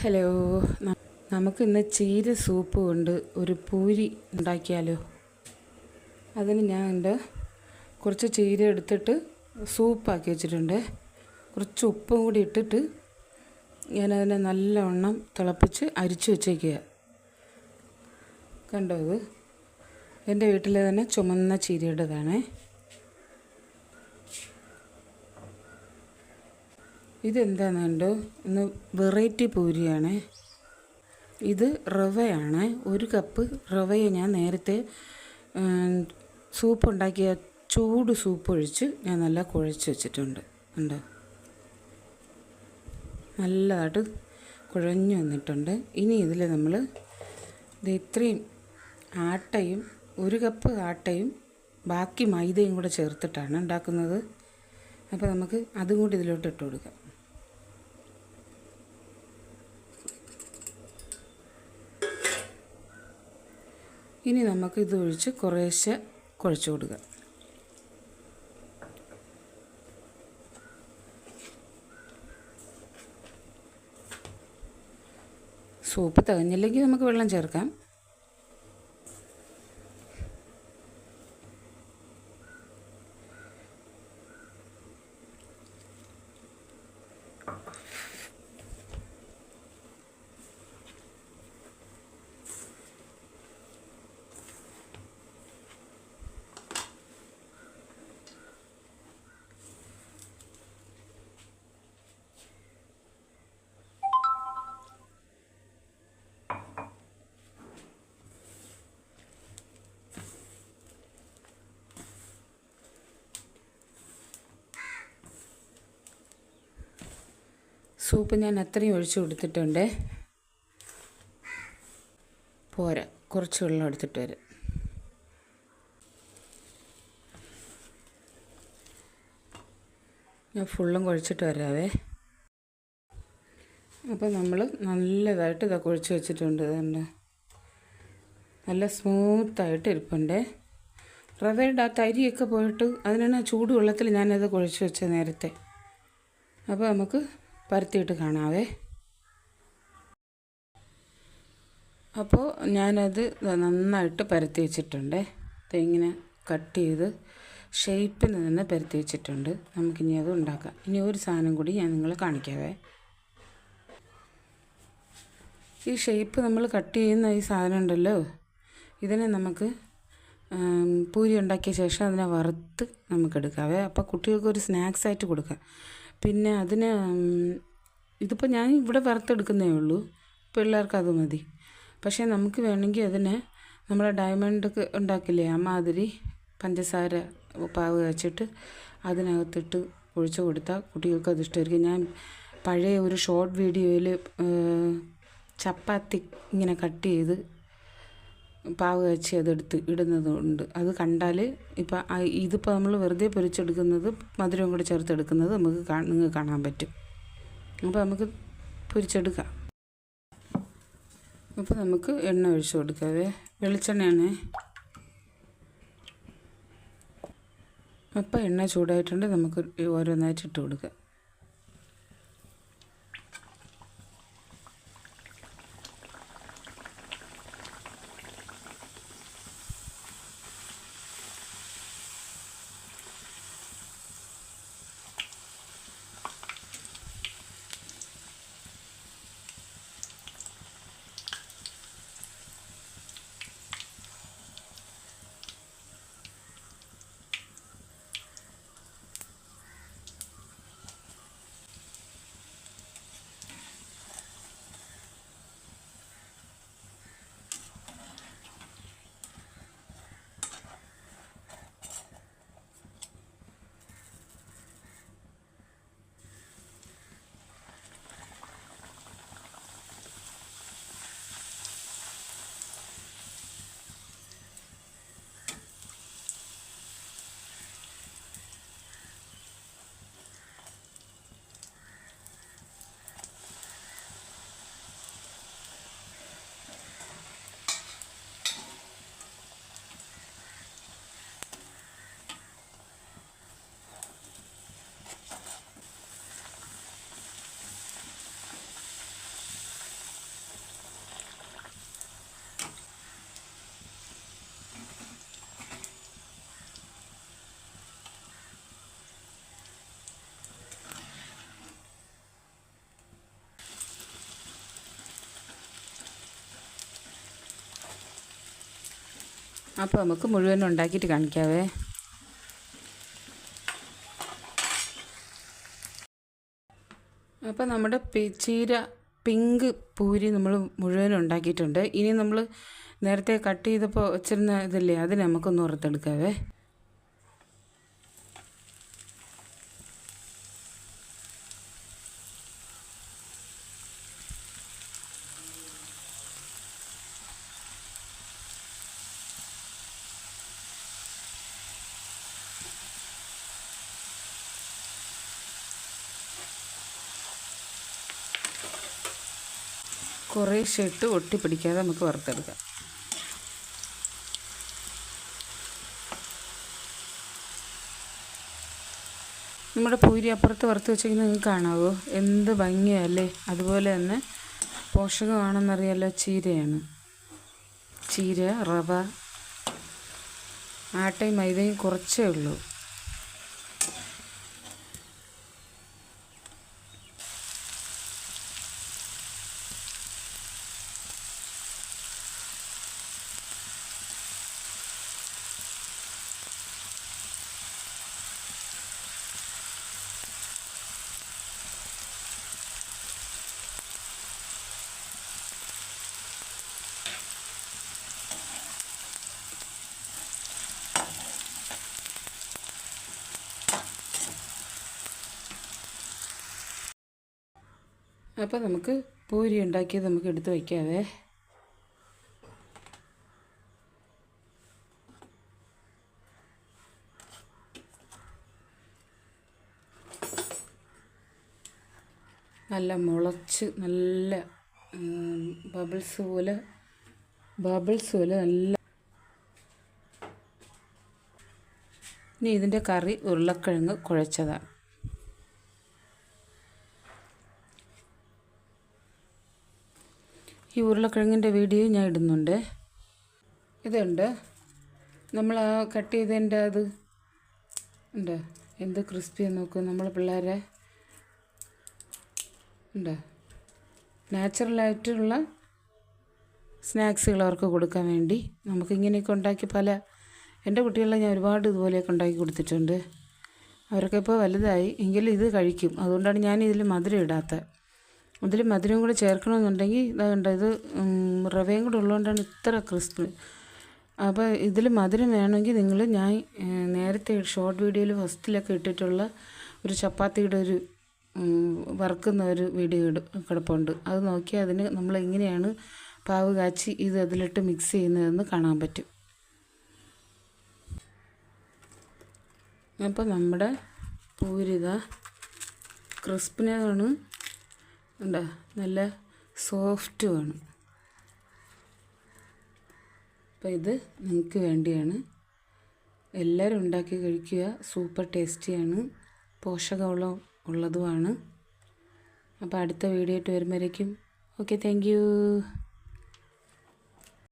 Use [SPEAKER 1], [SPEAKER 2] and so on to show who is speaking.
[SPEAKER 1] Hello. നമുക്ക് നമുക്കിന്ന് ചീര സൂപ്പ് കൊണ്ട് ഒരു പൂരി ഉണ്ടാക്കിയാലോ? അതിന് ഞാൻ ഉണ്ട് കുറച്ച് ചീര എടുത്തിട്ട് സൂപ്പാക്കി വെച്ചിട്ടുണ്ട്. കുറച്ച് ഉപ്പും കൂടി ഇട്ടിട്ട് ഞാനതിനെ നല്ലവണ്ണം തിളപ്പിച്ച് അരിച്ചു വെച്ചേക്കുക കണ്ടോ ഇത്? എന്റെ വീട്ടിലെ തന്നെ ചുമന്ന ചീരയുടേതാണേ. ഇതെന്താണെന്ന് കണ്ടോ? ഇന്ന് വെറൈറ്റി പൂരിയാണ്. ഇത് റവയാണ്. ഒരു കപ്പ് റവയെ ഞാൻ നേരത്തെ സൂപ്പ് ഉണ്ടാക്കിയ ചൂട് സൂപ്പ് ഒഴിച്ച് ഞാൻ നല്ല കുഴച്ച് വെച്ചിട്ടുണ്ട്. ഉണ്ടോ നല്ലതായിട്ട് കുഴഞ്ഞു വന്നിട്ടുണ്ട്. ഇനി ഇതിൽ നമ്മൾ ഇത് ഇത്രയും ആട്ടയും ഒരു കപ്പ് ആട്ടയും ബാക്കി മൈദയും കൂടെ ചേർത്തിട്ടാണ് ഉണ്ടാക്കുന്നത്. അപ്പോൾ നമുക്ക് അതും കൂടി ഇതിലോട്ട് ഇട്ട് കൊടുക്കാം. ഇനി നമുക്ക് ഇത് ഒഴിച്ച് കുറേശ്ശെ കുഴച്ചു കൊടുക്കാം സൂപ്പ് തികഞ്ഞില്ലെങ്കിൽ നമുക്ക് വെള്ളം ചേർക്കാം. സൂപ്പ് ഞാൻ അത്രയും ഒഴിച്ച് കൊടുത്തിട്ടുണ്ട്. പോരാ കുറച്ച് വെള്ളം എടുത്തിട്ട് വരാം. ഞാൻ ഫുള്ളും കുഴച്ചിട്ട് വരാവേ. അപ്പോൾ നമ്മൾ നല്ലതായിട്ട് ഇതാ കുഴച്ച് വെച്ചിട്ടുണ്ട് ഇതുണ്ട് നല്ല സ്മൂത്തായിട്ട് ഇരിപ്പുണ്ടേ. റവയുടെ ആ തരിയൊക്കെ പോയിട്ട് അതിനാണ് ചൂടുവെള്ളത്തിൽ ഞാനത് കുഴച്ച് വെച്ചത് നേരത്തെ. അപ്പോൾ നമുക്ക് പരത്തിയിട്ട് കാണാവേ. അപ്പോൾ ഞാനത് നന്നായിട്ട് പരത്തി വെച്ചിട്ടുണ്ട്. ഇങ്ങനെ കട്ട് ചെയ്ത് ഷേപ്പിൽ നിന്ന് പരത്തി വെച്ചിട്ടുണ്ട്. നമുക്കിനി അത് ഉണ്ടാക്കാം. ഇനി ഒരു സാധനം കൂടി ഞാൻ നിങ്ങളെ കാണിക്കാവേ. ഈ ഷേപ്പ് നമ്മൾ കട്ട് ചെയ്യുന്ന ഈ സാധനം ഉണ്ടല്ലോ. ഇതിനെ നമുക്ക് പൂരി ഉണ്ടാക്കിയ ശേഷം അതിനെ വറുത്ത് നമുക്കെടുക്കാവേ അപ്പോൾ കുട്ടികൾക്ക് ഒരു സ്നാക്സ് ആയിട്ട് കൊടുക്കാം. പിന്നെ അതിന് ഇതിപ്പോൾ ഞാൻ ഇവിടെ വറുത്തെടുക്കുന്നേ ഉള്ളൂ. പിള്ളേർക്ക് അത് മതി. പക്ഷേ നമുക്ക് വേണമെങ്കിൽ അതിന് നമ്മളെ ഡയമണ്ട് ഉണ്ടാക്കില്ലേ അമ്മാതിരി മാതിരി പഞ്ചസാര പാവ് വെച്ചിട്ട് അതിനകത്തിട്ട് ഒഴിച്ചു കൊടുത്താൽ കുട്ടികൾക്ക് അത് ഇഷ്ടമായിരിക്കും. ഞാൻ പഴയ ഒരു ഷോർട്ട് വീഡിയോയിൽ ചപ്പാത്തി ഇങ്ങനെ കട്ട് ചെയ്ത് പാവ് വെച്ച് അതെടുത്ത് ഇടുന്നതുണ്ട്. അത് കണ്ടാൽ ഇപ്പം ഇതിപ്പോൾ നമ്മൾ വെറുതെ പൊരിച്ചെടുക്കുന്നത് മധുരവും കൂടി ചേർത്തെടുക്കുന്നത് നമുക്ക് നിങ്ങൾക്ക് കാണാൻ പറ്റും. അപ്പോൾ നമുക്ക് പൊരിച്ചെടുക്കാം. അപ്പോൾ നമുക്ക് എണ്ണ ഒഴിച്ച് കൊടുക്കാവേ. വെളിച്ചെണ്ണയാണ്. അപ്പോൾ എണ്ണ ചൂടായിട്ടുണ്ട് നമുക്ക് ഓരോന്നായിട്ട് ഇട്ട് കൊടുക്കാം. അപ്പോൾ നമുക്ക് മുഴുവൻ ഉണ്ടാക്കിയിട്ട് കാണിക്കാവേ. അപ്പോൾ നമ്മുടെ ചീര പിങ്ക് പൂരി നമ്മൾ മുഴുവൻ ഉണ്ടാക്കിയിട്ടുണ്ട്. ഇനി നമ്മൾ നേരത്തെ കട്ട് ചെയ്തപ്പോൾ വെച്ചിരുന്ന ഇതില്ലേ അത് നമുക്കൊന്ന് പുറത്തെടുക്കാവേ കുറേശ്ശെ ഇട്ട് ഒട്ടിപ്പിടിക്കാതെ നമുക്ക് വറുത്തെടുക്കാം. നമ്മുടെ പൂരി അപ്പുറത്ത് വറുത്ത് വെച്ചെങ്കിൽ നിങ്ങൾക്ക് കാണാവോ? എന്ത് ഭംഗിയല്ലേ? അതുപോലെ തന്നെ പോഷകമാണെന്നറിയാലോ ചീരയാണ്. ചീര റവ ആട്ടയും മൈദയും കുറച്ചേ ഉള്ളൂ. അപ്പോൾ നമുക്ക് പൂരി ഉണ്ടാക്കിയത് നമുക്ക് എടുത്ത് വയ്ക്കാവേ നല്ല മുളച്ച് നല്ല ബബിൾസ് പോലെ ബബിൾസ് പോലെ നല്ല ഇനി ഇതിന്റെ കറി ഉരുളക്കിഴങ്ങ് കുഴച്ചതാണ്. ഈ ഉരുളക്കിഴങ്ങിന്റെ വീഡിയോ ഞാൻ ഇടുന്നുണ്ട്. ഇതുണ്ട്. നമ്മൾ ആ കട്ട് ചെയ്തതിന്റെ അത് ഉണ്ട്. എന്ത് ക്രിസ്പിയാണ് നോക്കുക നമ്മൾ പിള്ളേരെ ഉണ്ട്. നാച്ചുറലായിട്ടുള്ള സ്നാക്സുകൾ അവർക്ക് കൊടുക്കാൻ വേണ്ടി നമുക്കിങ്ങനെയൊക്കെ ഉണ്ടാക്കി പല എന്റെ കുട്ടികളെ ഞാൻ ഒരുപാട് ഇതുപോലെയൊക്കെ ഉണ്ടാക്കി കൊടുത്തിട്ടുണ്ട്. അവരൊക്കെ ഇപ്പോൾ വലുതായി. എങ്കിലും ഇത് കഴിക്കും. അതുകൊണ്ടാണ് ഞാൻ ഇതിൽ മധുരം ഇടാത്തത്. ഇതിൽ മധുരം കൂടെ ചേർക്കണമെന്നുണ്ടെങ്കിൽ ഇതാകണ്ട ഇത് റവയും കൂടെ ഉള്ളതുകൊണ്ടാണ് ഇത്ര ക്രിസ്പ്. അപ്പോൾ ഇതിൽ മധുരം വേണമെങ്കിൽ നിങ്ങൾ ഞാൻ നേരത്തെ ഷോർട്ട് വീഡിയോയിൽ ഫസ്റ്റിലൊക്കെ ഇട്ടിട്ടുള്ള ഒരു ചപ്പാത്തിയുടെ ഒരു വറുക്കുന്ന ഒരു വീഡിയോ കിടപ്പുണ്ട്. അത് നോക്കിയാൽ അതിന് നമ്മൾ എങ്ങനെയാണ് പാവ് കാച്ചി ഇത് അതിലിട്ട് മിക്സ് ചെയ്യുന്നതെന്ന് കാണാൻ പറ്റും. അപ്പോൾ നമ്മുടെ പൂരിത ക്രിസ്പിനാണ് ഉണ്ടോ? നല്ല സോഫ്റ്റുമാണ് അപ്പോൾ ഇത് നിങ്ങൾക്ക് വേണ്ടിയാണ്. എല്ലാവരും ഉണ്ടാക്കി കഴിക്കുക. സൂപ്പർ ടേസ്റ്റിയാണ്. പോഷകമുള്ള ഉള്ളതുമാണ്. അപ്പോൾ അടുത്ത വീഡിയോ ആയിട്ട് വരുമ്പോഴേക്കും. Okay thank